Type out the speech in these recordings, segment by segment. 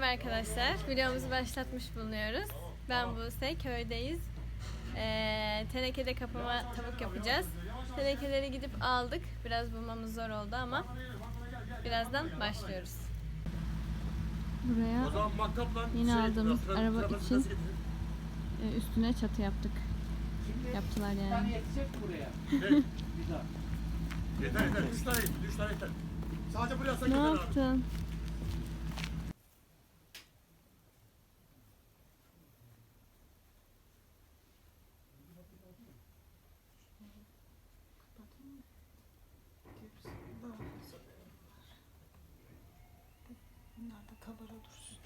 Merhaba arkadaşlar. Videomuzu başlatmış bulunuyoruz. Ben Buse, köydeyiz. Ee, tenekede kapama tavuk yapacağız. Tenekeleri gidip aldık. Biraz bulmamız zor oldu ama birazdan başlıyoruz. Buraya O zaman matkapla Yeni şey, aldığımız araba için- e, üstüne çatı yaptık. Yaptılar yani. Yeter yeter. Üç tane yeter. Üç tane yeter. Sadece buraya Ne yaptın? Kabara dursun.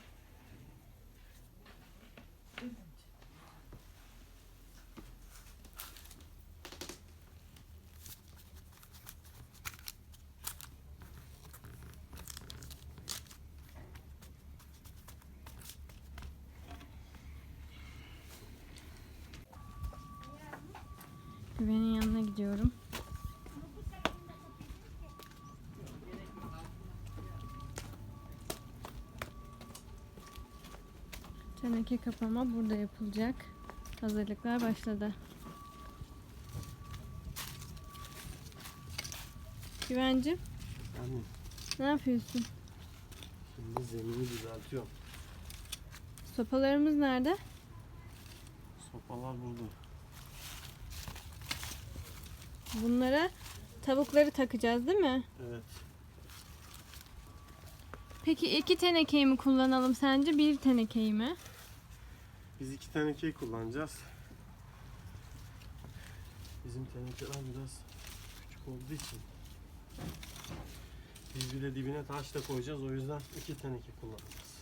Güven'in yanına gidiyorum. Teneke kapama burada yapılacak. Hazırlıklar başladı. Güvencim Anne ne yapıyorsun? şimdi zemini düzeltiyorum. Sopalarımız nerede? Sopalar burada. Bunlara tavukları takacağız değil mi? Evet. Peki iki tenekeyi mi kullanalım sence bir tenekeyi mi? Biz iki tenekeyi kullanacağız. Bizim tenekeler biraz küçük olduğu için. Biz bir de dibine taş da koyacağız. O yüzden iki teneke kullanacağız.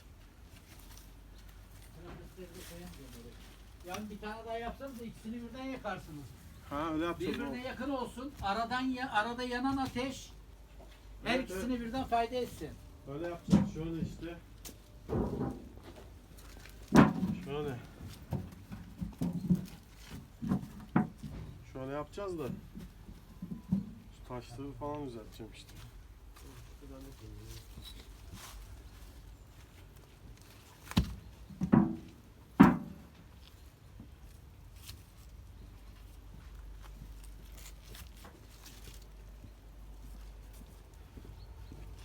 Yani bir tane daha yapsanız da ikisini birden yakarsınız. Ha öyle yapacağız. Birbirine yakın olsun. Aradan ya, arada yanan ateş her Evet, ikisini birden fayda etsin. Öyle yapacağız. Şöyle işte. Şöyle. Şöyle yapacağız da. Şu taşları falan düzelteceğim işte.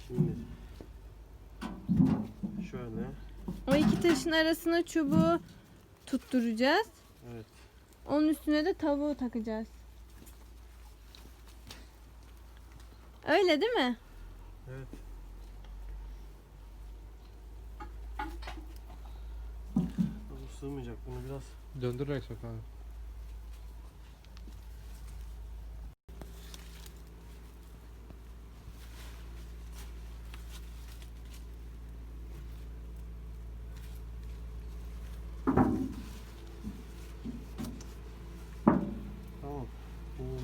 Şimdi şöyle. O iki taşın arasına çubuğu tutturacağız. Evet. Onun üstüne de tavuğu takacağız. Öyle değil mi? Evet. Bu sığmayacak bunu biraz. Döndürerek sok.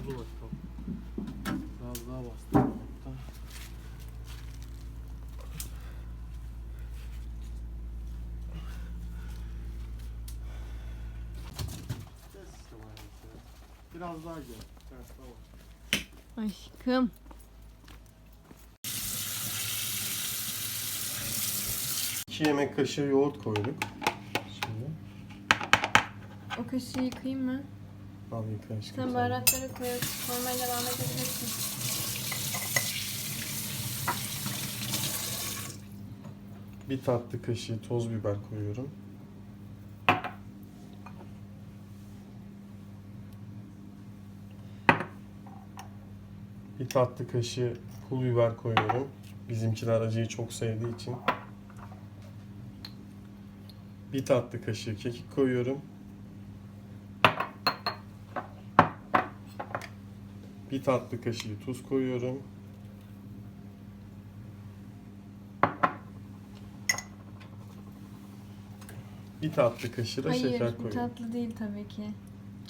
Oldu bak tamam. Biraz daha bastım hatta. Biraz daha gel. Evet, tamam. Aşkım. İki yemek kaşığı yoğurt koyduk. Şimdi O kaşığı yıkayayım mı? Al yıka aşkım. Sen baharatları koyup koymaya devam edebilirsin. Bir tatlı kaşığı toz biber koyuyorum. Bir tatlı kaşığı pul biber koyuyorum. Bizimkiler acıyı çok sevdiği için. Bir tatlı kaşığı kekik koyuyorum. Bir tatlı kaşığı tuz koyuyorum. Bir tatlı kaşığı da Hayır şeker koyuyorum. tatlı değil tabii ki.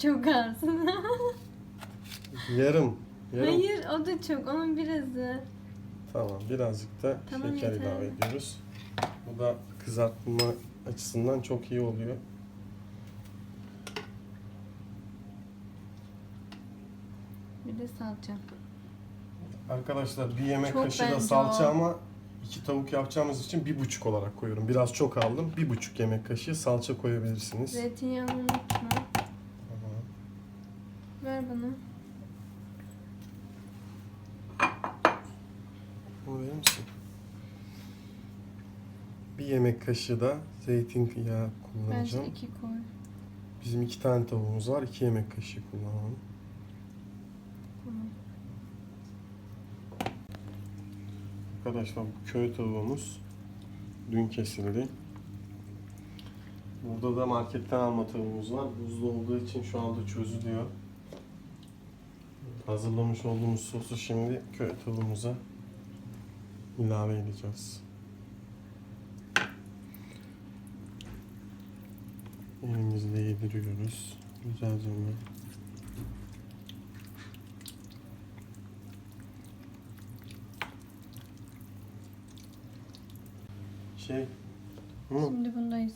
Çok az. Yarım. Yarım. Hayır o da çok. Onun birazı. Tamam birazcık da Tamam, şeker yeter. ilave ediyoruz. Bu da kızartma açısından çok iyi oluyor. Bir de salça. Arkadaşlar bir yemek Çok kaşığı da bence salça o. ama iki tavuk yapacağımız için bir buçuk olarak koyuyorum. Biraz çok aldım. Bir buçuk yemek kaşığı salça koyabilirsiniz. Zeytinyağını unutma. Tamam. Ver bana. Bunu verir misin? Bir yemek kaşığı da zeytinyağı kullanacağım. iki koy. Bizim iki tane tavuğumuz var. iki yemek kaşığı kullanalım. Arkadaşlar bu köy tavuğumuz dün kesildi. Burada da marketten alma tavuğumuz var. Buzlu olduğu için şu anda çözülüyor. Hazırlamış olduğumuz sosu şimdi köy tavuğumuza ilave edeceğiz. Elimizle yediriyoruz. Güzelce mi? Şey, Hı. Şimdi bundayız.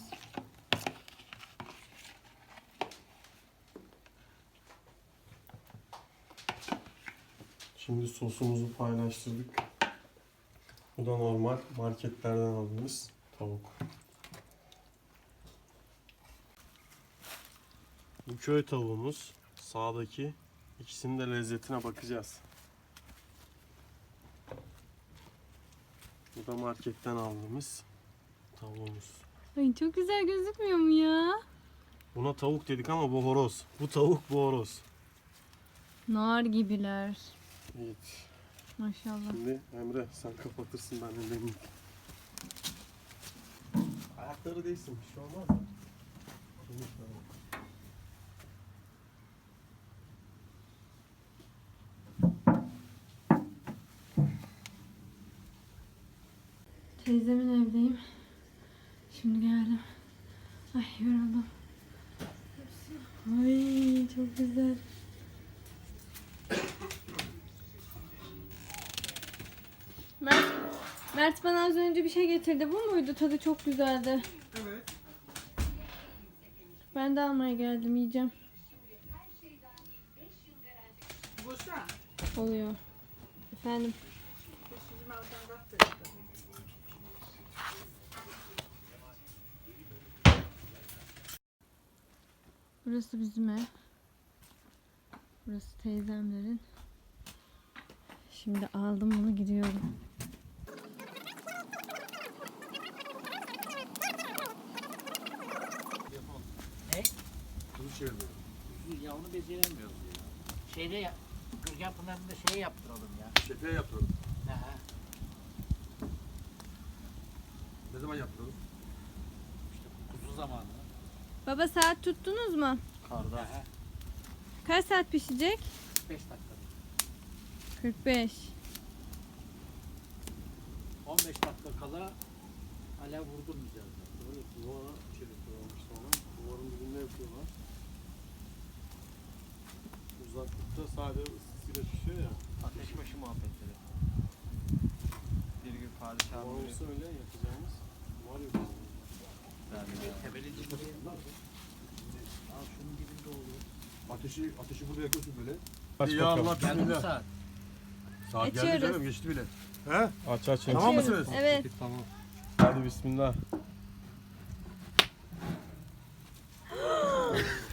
Şimdi sosumuzu paylaştırdık. Bu da normal marketlerden aldığımız tavuk. Bu köy tavuğumuz sağdaki ikisinin de lezzetine bakacağız. Bu da marketten aldığımız tavuğumuz. Ay çok güzel gözükmüyor mu ya? Buna tavuk dedik ama bu horoz. Bu tavuk bu horoz. Nar gibiler. Evet. Maşallah. Şimdi Emre sen kapatırsın ben de deneyeyim. Ayakları değilsin bir şey olmaz mı? Teyzemin evdeyim. Şimdi geldim. Ay yoruldum. Ay çok güzel. Mert, Mert bana az önce bir şey getirdi. Bu muydu? Tadı çok güzeldi. Evet. Ben de almaya geldim. Yiyeceğim. Oluyor. Efendim. Burası bizim ev. Burası teyzemlerin. Şimdi aldım bunu gidiyorum. Bunu çevirmiyorum. Ya onu beceremiyoruz ya. Şeyde ya, Gürgen Pınarı'nda şey yaptıralım ya. Şefiye yaptıralım. Ha, ha. Ne zaman yaptıralım? İşte kuzu zamanı. Baba saat tuttunuz mu? Karda. Kaç saat pişecek? 5 dakika. 45. 15 dakika kala alev vurdurmayacağız. Böyle duvara çeviriyorlar sonra. Duvarın dibinde yapıyorlar. Uzaklıkta sadece ısısıyla pişiyor ya. Ateşbaşı muhabbetleri. Bir gün padişah Duvar böyle olsa öyle yapacağımız. Duvar yok. Tebeli dibinde. Al şunun dibinde oluyor. Ateşi, ateşi burada yakıyorsun böyle. Aç Ya bakalım. Allah Geldi mi bismillah. saat? Saat geldi Açıyoruz. canım geçti bile. He? Aç aç. Tamam aç. mısınız? Evet. Tamam. Hadi bismillah.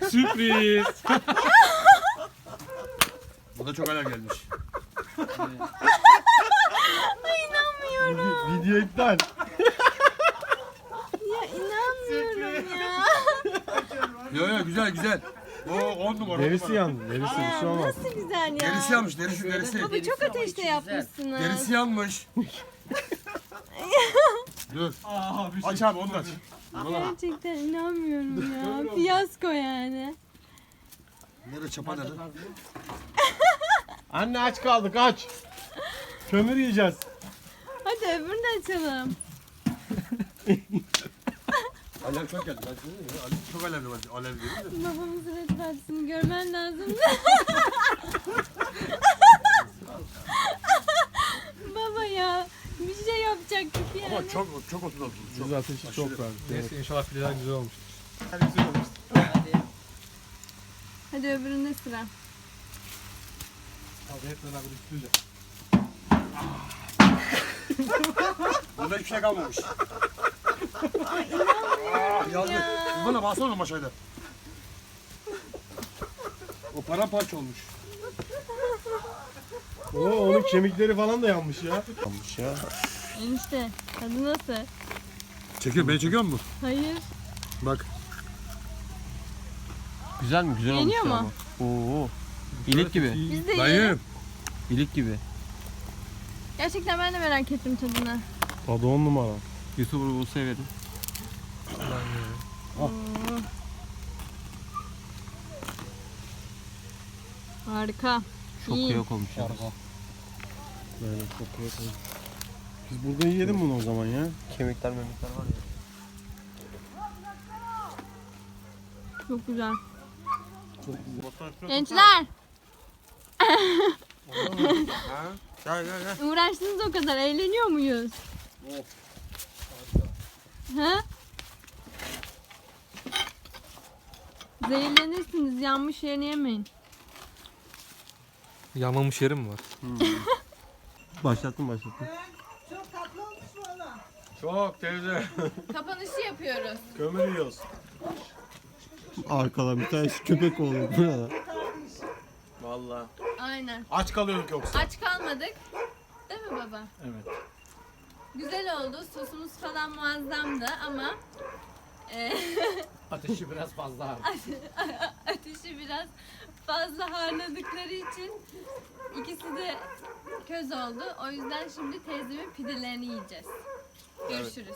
Sürpriz. Bu da çok alev gelmiş. Video iptal. Ya inanmıyorum ya. Yo yo güzel güzel. Bu on numara. on Derisi numara. yandı. Derisi bir şey olmaz. nasıl güzel ya. Derisi yanmış derisi derisi. Baba çok ateşte yapmışsınız. Derisi yanmış. Dur. Aç abi onu da aç. Gerçekten inanmıyorum ya. Fiyasko yani. Nerede çapa nerede? Anne aç kaldık aç. Kömür yiyeceğiz. Hadi öbürünü de açalım. Alev çok geldi. Ben söyleyeyim ya. Alev çok alevli var. Alev değil de. Babamızın etrafını görmen lazımdı. Baba ya bir şey yapacaktık yani. Ama çok çok oturdu. Çok. Biz ateşi çok verdik. Evet. Neyse inşallah fileler güzel olmuş. Hadi. Hadi öbüründe sıra. Abi hep beraber üstüyle. Burada hiçbir şey kalmamış. Yandı. Ya. Bana baksana maşayla. O paramparça olmuş. Oo, onun kemikleri falan da yanmış ya. Yanmış ya. Enişte tadı nasıl? Çekiyor, beni çekiyor mu? Hayır. Bak. Güzel mi? Güzel Yeniyor olmuş mu? Oo. İlik gibi. Biz de Ben yiyelim. yerim. İlik gibi. Gerçekten ben de merak ettim tadını. Tadı on numara. YouTuber Buse'ye verin. Harika. Çok İyi. yok olmuş ya. Böyle kokuyor. tabii. Biz burada yiyelim bunu o zaman ya. Kemikler memikler var ya. Çok güzel. Çok güzel. Gençler Ha? Gel gel gel. uğraştınız o kadar eğleniyor muyuz? Ha? Zehirlenirsiniz yanmış yerini yemeyin. Yanmamış yerim mi var? Başlattım başlattım. Çok tatlı olmuş valla. Çok teyze. Kapanışı yapıyoruz. Kömür yiyoruz. Arkada bir tanesi köpek oldu. Bu ne lan? Valla. Aynen. Aç kalıyorduk yoksa. Aç kalmadık. Değil mi baba? Evet. Güzel oldu. Sosumuz falan muazzamdı ama e, Ateşi biraz fazla harbi. ateşi biraz fazla harladıkları için ikisi de köz oldu. O yüzden şimdi teyzemin pidelerini yiyeceğiz. Görüşürüz.